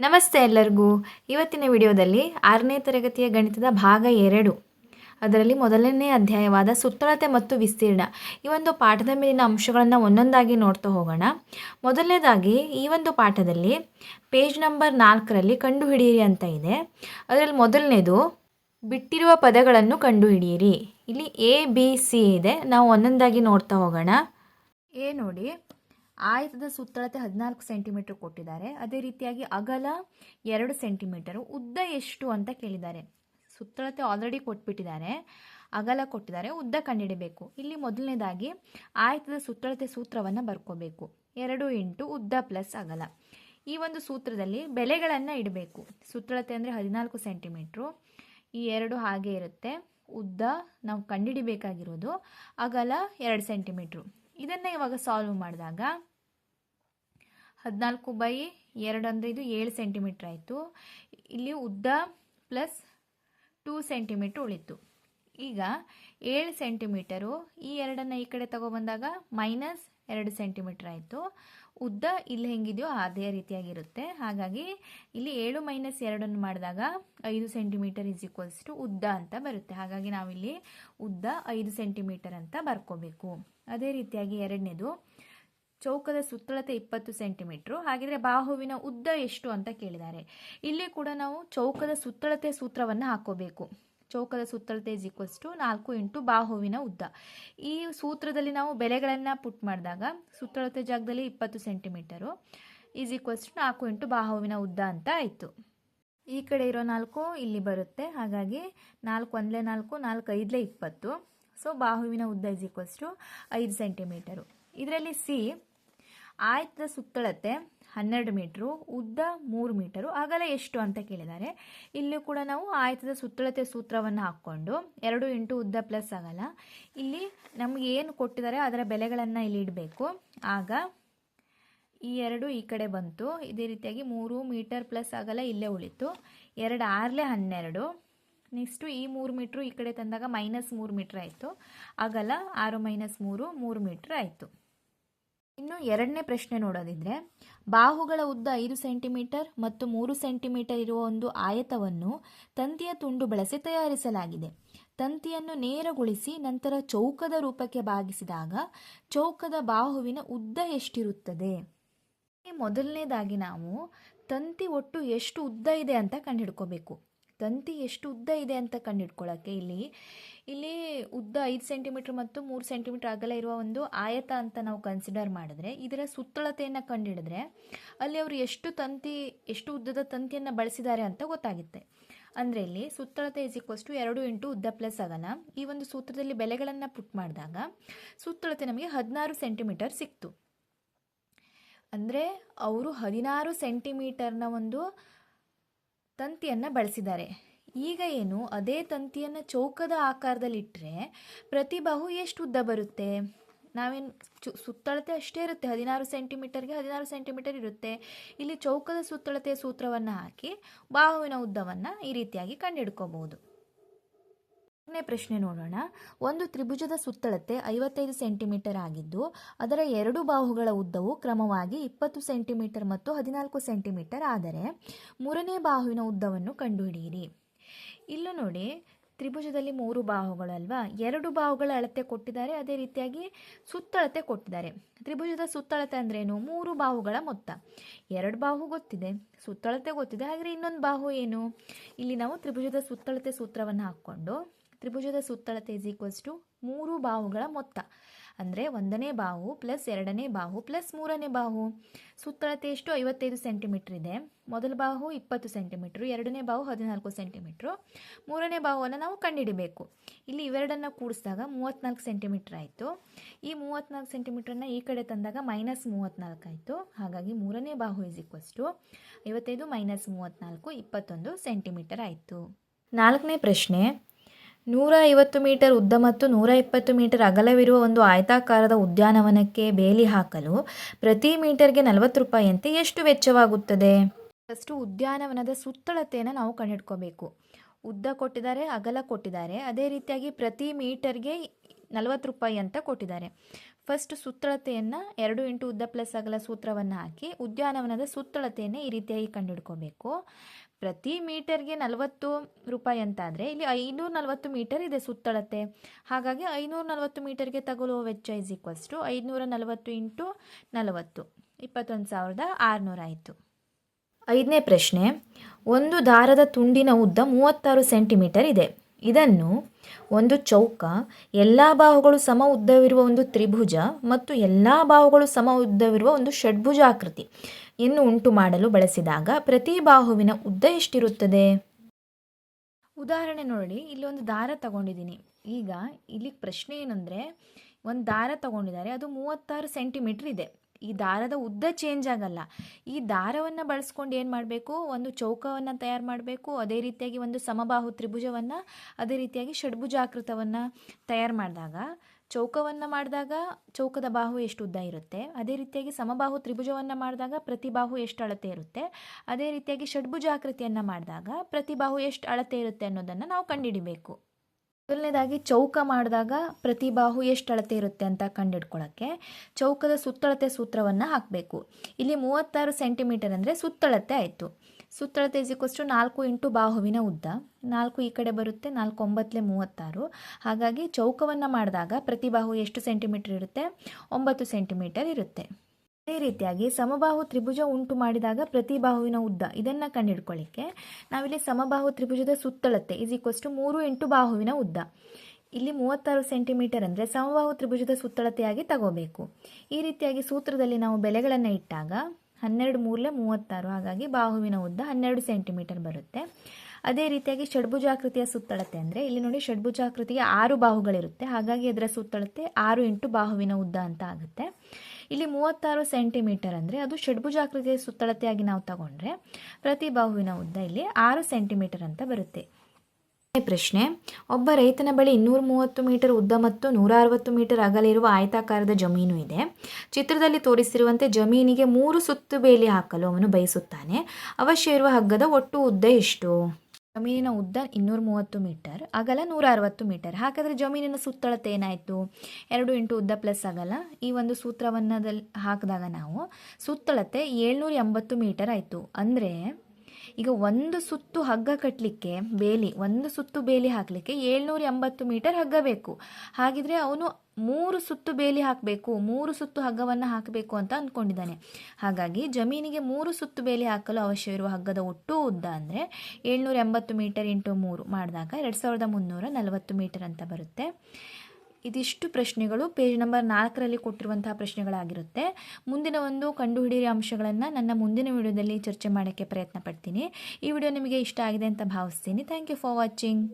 ನಮಸ್ತೆ ಎಲ್ಲರಿಗೂ. ಇವತ್ತಿನ ವಿಡಿಯೋದಲ್ಲಿ ಆರನೇ ತರಗತಿಯ ಗಣಿತದ ಭಾಗ ಎರಡು. ಅದರಲ್ಲಿ ಮೊದಲನೇ ಅಧ್ಯಾಯವಾದ ಸುತ್ತಳತೆ ಮತ್ತು ವಿಸ್ತೀರ್ಣ. ಈ ಒಂದು ಪಾಠದ ಮೇಲಿನ ಅಂಶಗಳನ್ನು ಒಂದೊಂದಾಗಿ ನೋಡ್ತಾ ಹೋಗೋಣ. ಮೊದಲನೇದಾಗಿ ಈ ಒಂದು ಪಾಠದಲ್ಲಿ ಪೇಜ್ ನಂಬರ್ ನಾಲ್ಕರಲ್ಲಿ ಕಂಡುಹಿಡಿಯಿರಿ ಅಂತ ಇದೆ. ಅದರಲ್ಲಿ ಮೊದಲನೇದು, ಬಿಟ್ಟಿರುವ ಪದಗಳನ್ನು ಕಂಡುಹಿಡಿಯಿರಿ. ಇಲ್ಲಿ ಎ ಬಿ ಸಿ ಇದೆ. ನಾವು ಒಂದೊಂದಾಗಿ ನೋಡ್ತಾ ಹೋಗೋಣ. ಎ ನೋಡಿ. ಆಯತದ ಸುತ್ತಳತೆ ಹದಿನಾಲ್ಕು ಸೆಂಟಿಮೀಟರ್ ಕೊಟ್ಟಿದ್ದಾರೆ. ಅದೇ ರೀತಿಯಾಗಿ ಅಗಲ ಎರಡು ಸೆಂಟಿಮೀಟರು, ಉದ್ದ ಎಷ್ಟು ಅಂತ ಕೇಳಿದ್ದಾರೆ. ಸುತ್ತಳತೆ ಆಲ್ರೆಡಿ ಕೊಟ್ಬಿಟ್ಟಿದ್ದಾರೆ. ಅಗಲ ಕೊಟ್ಟಿದ್ದಾರೆ. ಉದ್ದ ಕಂಡಿಡಬೇಕು. ಇಲ್ಲಿ ಮೊದಲನೇದಾಗಿ ಆಯತದ ಸುತ್ತಳತೆ ಸೂತ್ರವನ್ನು ಬರ್ಕೋಬೇಕು. ಎರಡು ಇಂಟು ಉದ್ದ ಪ್ಲಸ್ ಅಗಲ. ಈ ಒಂದು ಸೂತ್ರದಲ್ಲಿ ಬೆಲೆಗಳನ್ನು ಇಡಬೇಕು. ಸುತ್ತಳತೆ ಅಂದರೆ ಹದಿನಾಲ್ಕು ಸೆಂಟಿಮೀಟ್ರು. ಈ ಎರಡು ಹಾಗೆ ಇರುತ್ತೆ. ಉದ್ದ ನಾವು ಕಂಡುಹಿಡಿಬೇಕಾಗಿರೋದು ಅಗಲ ಎರಡು ಸೆಂಟಿಮೀಟ್ರು. ಇದನ್ನು ಇವಾಗ ಸಾಲ್ವ್ ಮಾಡಿದಾಗ ಹದಿನಾಲ್ಕು ಬೈ ಎರಡು ಅಂದರೆ ಇದು ಏಳು ಸೆಂಟಿಮೀಟ್ರ್ ಆಯಿತು. ಇಲ್ಲಿ ಉದ್ದ ಪ್ಲಸ್ ಟೂ ಸೆಂಟಿಮೀಟ್ರ್ ಉಳಿತು. ಈಗ ಏಳು ಸೆಂಟಿಮೀಟರು ಈ ಎರಡನ್ನು ಈ ಕಡೆ ತಗೊಬಂದಾಗ ಮೈನಸ್ ಎರಡು ಸೆಂಟಿಮೀಟ್ರ್ ಆಯಿತು. ಉದ್ದ ಇಲ್ಲಿ ಹೆಂಗಿದೆಯೋ ಅದೇ ರೀತಿಯಾಗಿರುತ್ತೆ. ಹಾಗಾಗಿ ಇಲ್ಲಿ ಏಳು ಮೈನಸ್ ಎರಡನ್ನು ಮಾಡಿದಾಗ ಐದು ಸೆಂಟಿಮೀಟರ್ ಇಸ್ ಈಕ್ವಲ್ಸ್ ಟು ಉದ್ದ ಅಂತ ಬರುತ್ತೆ. ಹಾಗಾಗಿ ನಾವಿಲ್ಲಿ ಉದ್ದ ಐದು ಸೆಂಟಿಮೀಟರ್ ಅಂತ ಬರ್ಕೋಬೇಕು. ಅದೇ ರೀತಿಯಾಗಿ ಎರಡನೇದು, ಚೌಕದ ಸುತ್ತಳತೆ ಇಪ್ಪತ್ತು ಸೆಂಟಿಮೀಟ್ರು. ಹಾಗಿದ್ರೆ ಬಾಹುವಿನ ಉದ್ದ ಎಷ್ಟು ಅಂತ ಕೇಳಿದ್ದಾರೆ. ಇಲ್ಲಿ ಕೂಡ ನಾವು ಚೌಕದ ಸುತ್ತಳತೆ ಸೂತ್ರವನ್ನು ಹಾಕೋಬೇಕು. ಚೌಕದ ಸುತ್ತಳತೆ ಈಕ್ವಲ್ಸ್ ಟು ನಾಲ್ಕು ಇಂಟು ಬಾಹುವಿನ ಉದ್ದ. ಈ ಸೂತ್ರದಲ್ಲಿ ನಾವು ಬೆಲೆಗಳನ್ನು ಪುಟ್ ಮಾಡಿದಾಗ ಸುತ್ತಳತೆ ಜಾಗದಲ್ಲಿ ಇಪ್ಪತ್ತು ಸೆಂಟಿಮೀಟರು, ಈಸ್ ಈಕ್ವಲ್ಸ್ ಟು ನಾಲ್ಕು ಇಂಟು ಬಾಹುವಿನ ಉದ್ದ ಅಂತ ಆಯಿತು. ಈ ಕಡೆ ಇರೋ ನಾಲ್ಕು ಇಲ್ಲಿ ಬರುತ್ತೆ, ಹಾಗಾಗಿ ನಾಲ್ಕು ಒಂದಲೇ ನಾಲ್ಕು ನಾಲ್ಕು ಐದಲೇ ಇಪ್ಪತ್ತು. ಸೊ, ಬಾಹುವಿನ ಉದ್ದ ಇಸ್ ಈಕ್ವಲ್ಸ್ ಟು ಐದು ಸೆಂಟಿಮೀಟರು. ಇದರಲ್ಲಿ ಸಿ, ಆಯತದ ಸುತ್ತಳತೆ ಹನ್ನೆರಡು ಮೀಟ್ರು, ಉದ್ದ ಮೂರು ಮೀಟರು, ಅಗಲ ಎಷ್ಟು ಅಂತ ಕೇಳಿದ್ದಾರೆ. ಇಲ್ಲಿ ಕೂಡ ನಾವು ಆಯತದ ಸುತ್ತಳತೆ ಸೂತ್ರವನ್ನು ಹಾಕ್ಕೊಂಡು ಎರಡು ಇಂಟು ಉದ್ದ ಪ್ಲಸ್ ಅಗಲ. ಇಲ್ಲಿ ನಮಗೆ ಏನು ಕೊಟ್ಟಿದ್ದಾರೆ ಅದರ ಬೆಲೆಗಳನ್ನು ಇಲ್ಲಿ ಇಡಬೇಕು. ಆಗ ಈ ಎರಡು ಈ ಕಡೆ ಬಂತು. ಇದೇ ರೀತಿಯಾಗಿ ಮೂರು ಮೀಟರ್ ಪ್ಲಸ್ ಅಗಲ ಇಲ್ಲೇ ಉಳಿತು. ಎರಡು ಆರ್ಲೆ ಹನ್ನೆರಡು. ನೆಕ್ಸ್ಟು ಈ ಮೂರು ಮೀಟ್ರು ಈ ಕಡೆ ತಂದಾಗ ಮೈನಸ್ ಮೂರು ಮೀಟ್ರ್ ಆಯಿತು. ಅಗಲ ಆರು ಮೈನಸ್ ಮೂರು ಮೂರು ಮೀಟ್ರ್ ಆಯಿತು. ಇನ್ನು ಎರಡನೇ ಪ್ರಶ್ನೆ ನೋಡೋದಿದ್ರೆ, ಬಾಹುಗಳ ಉದ್ದ ಐದು ಸೆಂಟಿಮೀಟರ್ ಮತ್ತು ಮೂರು ಸೆಂಟಿಮೀಟರ್ ಇರುವ ಒಂದು ಆಯತವನ್ನು ತಂತಿಯ ತುಂಡು ಬಳಸಿ ತಯಾರಿಸಲಾಗಿದೆ. ತಂತಿಯನ್ನು ನೇರಗೊಳಿಸಿ ನಂತರ ಚೌಕದ ರೂಪಕ್ಕೆ ಭಾಗಿಸಿದಾಗ ಚೌಕದ ಬಾಹುವಿನ ಉದ್ದ ಎಷ್ಟಿರುತ್ತದೆ? ಮೊದಲನೇದಾಗಿ ನಾವು ತಂತಿ ಒಟ್ಟು ಎಷ್ಟು ಉದ್ದ ಇದೆ ಅಂತ ಕಂಡುಹಿಡ್ಕೋಬೇಕು. ತಂತಿ ಎಷ್ಟು ಉದ್ದ ಇದೆ ಅಂತ ಕಂಡುಹಿಡ್ಕೊಳ್ಳೋಕ್ಕೆ ಇಲ್ಲಿ ಇಲ್ಲಿ ಉದ್ದ ಐದು ಸೆಂಟಿಮೀಟ್ರ್ ಮತ್ತು ಮೂರು ಸೆಂಟಿಮೀಟ್ರ್ ಅಗಲ ಇರುವ ಒಂದು ಆಯತ ಅಂತ ನಾವು ಕನ್ಸಿಡರ್ ಮಾಡಿದ್ರೆ, ಇದರ ಸುತ್ತಳತೆಯನ್ನು ಕಂಡುಹಿಡಿದ್ರೆ ಅಲ್ಲಿ ಅವರು ಎಷ್ಟು ತಂತಿ, ಎಷ್ಟು ಉದ್ದದ ತಂತಿಯನ್ನು ಬಳಸಿದ್ದಾರೆ ಅಂತ ಗೊತ್ತಾಗುತ್ತೆ. ಅಂದರೆ ಇಲ್ಲಿ ಸುತ್ತಳತೆ ಇಸ್ ಈಕ್ವಲ್ಸ್ ಟು ಎರಡು ಇಂಟು ಉದ್ದ ಪ್ಲಸ್ ಅಗಲ. ಈ ಒಂದು ಸೂತ್ರದಲ್ಲಿ ಬೆಲೆಗಳನ್ನು ಪುಟ್ ಮಾಡಿದಾಗ ಸುತ್ತಳತೆ ನಮಗೆ ಹದಿನಾರು ಸೆಂಟಿಮೀಟರ್ ಸಿಕ್ತು. ಅಂದರೆ, ಅವರು ಹದಿನಾರು ಸೆಂಟಿಮೀಟರ್ನ ಒಂದು ತಂತಿಯನ್ನು ಬಳಸಿದ್ದಾರೆ. ಈಗ ಏನು? ಅದೇ ತಂತಿಯನ್ನು ಚೌಕದ ಆಕಾರದಲ್ಲಿಟ್ಟರೆ ಪ್ರತಿ ಬಾಹು ಎಷ್ಟು ಉದ್ದ ಬರುತ್ತೆ? ನಾವೇನು ಸುತ್ತಳತೆ ಅಷ್ಟೇ ಇರುತ್ತೆ. ಹದಿನಾರು ಸೆಂಟಿಮೀಟರ್ಗೆ ಹದಿನಾರು ಸೆಂಟಿಮೀಟರ್ ಇರುತ್ತೆ. ಇಲ್ಲಿ ಚೌಕದ ಸುತ್ತಳತೆಯ ಸೂತ್ರವನ್ನು ಹಾಕಿ ಬಾಹುವಿನ ಉದ್ದವನ್ನು ಈ ರೀತಿಯಾಗಿ ಕಂಡುಹಿಡ್ಕೋಬಹುದು. ಪ್ರಶ್ನೆ ನೋಡೋಣ. ಒಂದು ತ್ರಿಭುಜದ ಸುತ್ತಳತೆ ಐವತ್ತೈದು ಸೆಂಟಿಮೀಟರ್ ಆಗಿದ್ದು, ಅದರ ಎರಡು ಬಾಹುಗಳ ಉದ್ದವು ಕ್ರಮವಾಗಿ ಇಪ್ಪತ್ತು ಸೆಂಟಿಮೀಟರ್ ಮತ್ತು ಹದಿನಾಲ್ಕು ಸೆಂಟಿಮೀಟರ್ ಆದರೆ ಮೂರನೇ ಬಾಹುವಿನ ಉದ್ದವನ್ನು ಕಂಡುಹಿಡಿಯಿರಿ. ಇಲ್ಲೂ ನೋಡಿ, ತ್ರಿಭುಜದಲ್ಲಿ ಮೂರು ಬಾಹುಗಳಲ್ವಾ? ಎರಡು ಬಾಹುಗಳ ಅಳತೆ ಕೊಟ್ಟಿದ್ದಾರೆ, ಅದೇ ರೀತಿಯಾಗಿ ಸುತ್ತಳತೆ ಕೊಟ್ಟಿದ್ದಾರೆ. ತ್ರಿಭುಜದ ಸುತ್ತಳತೆ ಅಂದ್ರೇನು ಮೂರು ಬಾಹುಗಳ ಮೊತ್ತ. ಎರಡು ಬಾಹು ಗೊತ್ತಿದೆ, ಸುತ್ತಳತೆ ಗೊತ್ತಿದೆ ಹಾಗೆ ಇನ್ನೊಂದು ಬಾಹು ಏನು? ಇಲ್ಲಿ ನಾವು ತ್ರಿಭುಜದ ಸುತ್ತಳತೆ ಸೂತ್ರವನ್ನು ಹಾಕ್ಕೊಂಡು ತ್ರಿಭುಜದ ಸುತ್ತಳತೆ ಇಸ್ ಈಕ್ವಲ್ಸ್ ಟು ಮೂರು ಬಾಹುಗಳ ಮೊತ್ತ. ಅಂದರೆ ಒಂದನೇ ಬಾಹು ಪ್ಲಸ್ ಎರಡನೇ ಬಾಹು ಪ್ಲಸ್ ಮೂರನೇ ಬಾಹು. ಸುತ್ತಳತೆ ಎಷ್ಟು? ಐವತ್ತೈದು ಸೆಂಟಿಮೀಟ್ರ್ ಇದೆ. ಮೊದಲ ಬಾಹು ಇಪ್ಪತ್ತು ಸೆಂಟಿಮೀಟ್ರು ಎರಡನೇ ಬಾಹು ಹದಿನಾಲ್ಕು ಸೆಂಟಿಮೀಟ್ರು ಮೂರನೇ ಬಾಹುವನ್ನು ನಾವು ಕಂಡುಹಿಡಬೇಕು ಇಲ್ಲಿ ಇವೆರಡನ್ನು ಕೂಡಿಸಿದಾಗ ಮೂವತ್ತ್ನಾಲ್ಕು ಸೆಂಟಿಮೀಟ್ರ್ ಆಯಿತು. ಈ ಮೂವತ್ತ್ನಾಲ್ಕು ಸೆಂಟಿಮೀಟ್ರನ್ನು ಈ ಕಡೆ ತಂದಾಗ ಮೈನಸ್ ಮೂವತ್ತ್ನಾಲ್ಕು ಆಯಿತು. ಹಾಗಾಗಿ ಮೂರನೇ ಬಾಹು ಇಸ್ ಈಕ್ವಲ್ಸ್ ಟು ಐವತ್ತೈದು ಮೈನಸ್ ಮೂವತ್ತ್ನಾಲ್ಕು ಇಪ್ಪತ್ತೊಂದು ಸೆಂಟಿಮೀಟರ್ ಆಯಿತು. ನಾಲ್ಕನೇ ಪ್ರಶ್ನೆ ನೂರ ಐವತ್ತು ಮೀಟರ್ ಉದ್ದ ಮತ್ತು ನೂರ ಇಪ್ಪತ್ತು ಮೀಟರ್ ಅಗಲವಿರುವ ಒಂದು ಆಯತಾಕಾರದ ಉದ್ಯಾನವನಕ್ಕೆ ಬೇಲಿ ಹಾಕಲು ಪ್ರತಿ ಮೀಟರ್ಗೆ ನಲವತ್ತು ರೂಪಾಯಿಯಂತೆ ಎಷ್ಟು ವೆಚ್ಚವಾಗುತ್ತದೆ? ಫಸ್ಟು ಉದ್ಯಾನವನದ ಸುತ್ತಳತೆಯನ್ನು ನಾವು ಕಂಡುಹಿಡ್ಕೋಬೇಕು. ಉದ್ದ ಕೊಟ್ಟಿದ್ದಾರೆ, ಅಗಲ ಕೊಟ್ಟಿದ್ದಾರೆ. ಅದೇ ರೀತಿಯಾಗಿ ಪ್ರತಿ ಮೀಟರ್ಗೆ ನಲವತ್ತು ರೂಪಾಯಿ ಅಂತ ಕೊಟ್ಟಿದ್ದಾರೆ. ಫಸ್ಟ್ ಸುತ್ತಳತೆಯನ್ನು ಎರಡು ಇಂಟು ಉದ್ದ ಪ್ಲಸ್ ಅಗಲ ಸೂತ್ರವನ್ನು ಹಾಕಿ ಉದ್ಯಾನವನದ ಸುತ್ತಳತೆಯನ್ನು ಈ ರೀತಿಯಾಗಿ ಕಂಡುಹಿಡ್ಕೋಬೇಕು. ಪ್ರತಿ ಮೀಟರ್ಗೆ ನಲವತ್ತು ರೂಪಾಯಿ ಅಂತ ಅಂತಾದರೆ ಇಲ್ಲಿ ಐನೂರ ನಲವತ್ತು ಮೀಟರ್ ಇದೆ ಸುತ್ತಳತೆ ಹಾಗಾಗಿ ಐನೂರ ನಲವತ್ತು ಮೀಟರ್ಗೆ ತಗೊಳ್ಳುವ ವೆಚ್ಚ ಇಸ್ ಈಕ್ವಲ್ಸ್ ಟು ಐದುನೂರ ನಲವತ್ತು ಇಂಟು ನಲವತ್ತು. ಇಪ್ಪತ್ತೊಂದು ಸಾವಿರದ ಆರುನೂರ ಆಯಿತು. ಐದನೇ ಪ್ರಶ್ನೆ, ಒಂದು ದಾರದ ತುಂಡಿನ ಉದ್ದ ಮೂವತ್ತಾರು ಸೆಂಟಿಮೀಟರ್ ಇದೆ. ಇದನ್ನು ಒಂದು ಚೌಕ, ಎಲ್ಲ ಬಾಹುಗಳು ಸಮ ಉದ್ದವಿರುವ ಒಂದು ತ್ರಿಭುಜ ಮತ್ತು ಎಲ್ಲ ಬಾಹುಗಳು ಸಮ ಉದ್ದವಿರುವ ಒಂದು ಷಡ್ಭುಜಾಕೃತಿ. ಯನ್ನು ಉಂಟು ಮಾಡಲು ಬಳಸಿದಾಗ ಪ್ರತಿ ಬಾಹುವಿನ ಉದ್ದ ಎಷ್ಟಿರುತ್ತದೆ? ಉದಾಹರಣೆ ನೋಡಿ, ಇಲ್ಲಿ ಒಂದು ದಾರ ತಗೊಂಡಿದ್ದೀನಿ. ಈಗ ಇಲ್ಲಿ ಪ್ರಶ್ನೆ ಏನಂದರೆ, ಒಂದು ದಾರ ತಗೊಂಡಿದ್ದಾರೆ, ಅದು ಮೂವತ್ತಾರು ಸೆಂಟಿಮೀಟ್ರ್ ಇದೆ. ಈ ದಾರದ ಉದ್ದ ಚೇಂಜ್ ಆಗಲ್ಲ. ಈ ದಾರವನ್ನು ಬಳಸ್ಕೊಂಡು ಏನು ಮಾಡಬೇಕು? ಒಂದು ಚೌಕವನ್ನು ತಯಾರು ಮಾಡಬೇಕು, ಅದೇ ರೀತಿಯಾಗಿ ಒಂದು ಸಮಬಾಹು ತ್ರಿಭುಜವನ್ನು, ಅದೇ ರೀತಿಯಾಗಿ ಷಡ್ಭುಜಾಕೃತವನ್ನು ತಯಾರು ಮಾಡಿದಾಗ ಚೌಕವನ್ನು ಮಾಡಿದಾಗ ಚೌಕದ ಬಾಹು ಎಷ್ಟು ಉದ್ದ ಇರುತ್ತೆ? ಅದೇ ರೀತಿಯಾಗಿ ಸಮಬಾಹು ತ್ರಿಭುಜವನ್ನು ಮಾಡಿದಾಗ ಪ್ರತಿ ಬಾಹು ಎಷ್ಟು ಅಳತೆ ಇರುತ್ತೆ? ಅದೇ ರೀತಿಯಾಗಿ ಷಡ್ಭುಜಾಕೃತಿಯನ್ನು ಮಾಡಿದಾಗ ಪ್ರತಿ ಬಾಹು ಎಷ್ಟು ಅಳತೆ ಇರುತ್ತೆ ಅನ್ನೋದನ್ನು ನಾವು ಕಂಡುಹಿಡಿಬೇಕು ಮೊದಲನೇದಾಗಿ ಚೌಕ ಮಾಡಿದಾಗ ಪ್ರತಿ ಬಾಹು ಎಷ್ಟು ಅಳತೆ ಇರುತ್ತೆ ಅಂತ ಕಂಡುಹಿಡ್ಕೊಳ್ಳೋಕ್ಕೆ ಚೌಕದ ಸುತ್ತಳತೆ ಸೂತ್ರವನ್ನು ಹಾಕಬೇಕು. ಇಲ್ಲಿ ಮೂವತ್ತಾರು ಸೆಂಟಿಮೀಟರ್ ಅಂದರೆ ಸುತ್ತಳತೆ ಆಯಿತು. ಸುತ್ತಳತೆ ಇಸ್ ನಾಲ್ಕು ಇಂಟು ಬಾಹುವಿನ ಉದ್ದ. ನಾಲ್ಕು ಈ ಕಡೆ ಬರುತ್ತೆ, ನಾಲ್ಕು ಒಂಬತ್ತಲೆ ಮೂವತ್ತಾರು. ಹಾಗಾಗಿ ಚೌಕವನ್ನು ಮಾಡಿದಾಗ ಪ್ರತಿ ಬಾಹು ಎಷ್ಟು ಸೆಂಟಿಮೀಟರ್ ಇರುತ್ತೆ? ಒಂಬತ್ತು ಸೆಂಟಿಮೀಟರ್ ಇರುತ್ತೆ. ಅದೇ ರೀತಿಯಾಗಿ ಸಮಬಾಹು ತ್ರಿಭುಜ ಉಂಟು ಮಾಡಿದಾಗ ಪ್ರತಿ ಬಾಹುವಿನ ಉದ್ದ, ಇದನ್ನು ಕಂಡುಹಿಡ್ಕೊಳ್ಳಿಕ್ಕೆ ನಾವಿಲ್ಲಿ ಸಮಬಾಹು ತ್ರಿಭುಜದ ಸುತ್ತಳತೆ ಇಸ್ ಈಕ್ವಲ್ಸ್ ಟು ಮೂರು ಎಂಟು ಬಾಹುವಿನ ಉದ್ದ. ಇಲ್ಲಿ ಮೂವತ್ತಾರು ಸೆಂಟಿಮೀಟರ್ ಅಂದರೆ ಸಮಬಾಹು ತ್ರಿಭುಜದ ಸುತ್ತಳತೆಯಾಗಿ ತಗೋಬೇಕು. ಈ ರೀತಿಯಾಗಿ ಸೂತ್ರದಲ್ಲಿ ನಾವು ಬೆಲೆಗಳನ್ನು ಇಟ್ಟಾಗ ಹನ್ನೆರಡು ಮೂರಲೆ ಮೂವತ್ತಾರು, ಹಾಗಾಗಿ ಬಾಹುವಿನ ಉದ್ದ ಹನ್ನೆರಡು ಸೆಂಟಿಮೀಟರ್ ಬರುತ್ತೆ. ಅದೇ ರೀತಿಯಾಗಿ ಷಡ್ಭುಜಾಕೃತಿಯ ಸುತ್ತಳತೆ ಅಂದರೆ ಇಲ್ಲಿ ನೋಡಿ ಷಡ್ಭುಜಾಕೃತಿಗೆ ಆರು ಬಾಹುಗಳಿರುತ್ತೆ. ಹಾಗಾಗಿ ಅದರ ಸುತ್ತಳತೆ ಆರು ಇಂಟು ಬಾಹುವಿನ ಉದ್ದ ಅಂತ ಆಗುತ್ತೆ. ಇಲ್ಲಿ ಮೂವತ್ತಾರು ಸೆಂಟಿಮೀಟರ್ ಅಂದರೆ ಅದು ಷಡ್ಭುಜಾಕೃತಿಯ ಸುತ್ತಳತೆಯಾಗಿ ನಾವು ತಗೊಂಡ್ರೆ ಪ್ರತಿ ಬಾಹುವಿನ ಉದ್ದ ಇಲ್ಲಿ ಆರು ಸೆಂಟಿಮೀಟರ್ ಅಂತ ಬರುತ್ತೆ. ಪ್ರಶ್ನೆ, ಒಬ್ಬ ರೈತನ ಬಳಿ ಇನ್ನೂರ ಮೂವತ್ತು ಮೀಟರ್ ಉದ್ದ ಮತ್ತು ನೂರ ಅರವತ್ತು ಮೀಟರ್ ಅಗಲಿರುವ ಆಯತಾಕಾರದ ಜಮೀನು ಇದೆ. ಚಿತ್ರದಲ್ಲಿ ತೋರಿಸಿರುವಂತೆ ಜಮೀನಿಗೆ ಮೂರು ಸುತ್ತು ಬೇಲಿ ಹಾಕಲು ಅವನು ಬಯಸುತ್ತಾನೆ. ಅವಶ್ಯ ಇರುವ ಹಗ್ಗದ ಒಟ್ಟು ಉದ್ದ ಎಷ್ಟು? ಜಮೀನಿನ ಉದ್ದ ಇನ್ನೂರ ಮೂವತ್ತು ಮೀಟರ್, ಅಗಲ ನೂರ ಅರವತ್ತು ಮೀಟರ್. ಹಾಗಾದರೆ ಜಮೀನಿನ ಸುತ್ತಳತೆ ಏನಾಯಿತು? ಎರಡು ಇಂಟು ಉದ್ದ ಪ್ಲಸ್ ಅಗಲ. ಈ ಒಂದು ಸೂತ್ರವನ್ನದಲ್ಲಿ ಹಾಕಿದಾಗ ನಾವು ಸುತ್ತಳತೆ ಏಳ್ನೂರ ಎಂಬತ್ತು ಮೀಟರ್ ಆಯಿತು. ಅಂದರೆ ಈಗ ಒಂದು ಸುತ್ತು ಹಗ್ಗ ಕಟ್ಟಲಿಕ್ಕೆ ಬೇಲಿ, ಒಂದು ಸುತ್ತು ಬೇಲಿ ಹಾಕಲಿಕ್ಕೆ ಏಳ್ನೂರ ಎಂಬತ್ತು ಮೀಟರ್ ಹಗ್ಗ ಬೇಕು. ಹಾಗಿದ್ರೆ ಅವನು ಮೂರು ಸುತ್ತು ಬೇಲಿ ಹಾಕಬೇಕು, ಮೂರು ಸುತ್ತು ಹಗ್ಗವನ್ನು ಹಾಕಬೇಕು ಅಂತ ಅಂದ್ಕೊಂಡಿದ್ದಾನೆ ಹಾಗಾಗಿ ಜಮೀನಿಗೆ ಮೂರು ಸುತ್ತು ಬೇಲಿ ಹಾಕಲು ಅವಶ್ಯವಿರುವ ಹಗ್ಗದ ಒಟ್ಟು ಉದ್ದ ಅಂದರೆ ಏಳ್ನೂರ ಎಂಬತ್ತು ಮೀಟರ್ ಇಂಟು ಮೂರು. ಮಾಡಿದಾಗ ಎರಡು ಸಾವಿರದ ಮುನ್ನೂರ ನಲವತ್ತು ಮೀಟರ್ ಅಂತ ಬರುತ್ತೆ. ಇದಿಷ್ಟು ಪ್ರಶ್ನೆಗಳು ಪೇಜ್ ನಂಬರ್ ನಾಲ್ಕರಲ್ಲಿ ಕೊಟ್ಟಿರುವಂತಹ ಪ್ರಶ್ನೆಗಳಾಗಿರುತ್ತೆ. ಮುಂದಿನ ಒಂದು ಕಂಡುಹಿಡಿಯ ಅಂಶಗಳನ್ನು ನನ್ನ ಮುಂದಿನ ವಿಡಿಯೋದಲ್ಲಿ ಚರ್ಚೆ ಮಾಡೋಕ್ಕೆ ಪ್ರಯತ್ನ ಪಡ್ತೀನಿ. ಈ ವಿಡಿಯೋ ನಿಮಗೆ ಇಷ್ಟ ಆಗಿದೆ ಅಂತ ಭಾವಿಸ್ತೀನಿ. Thank you for watching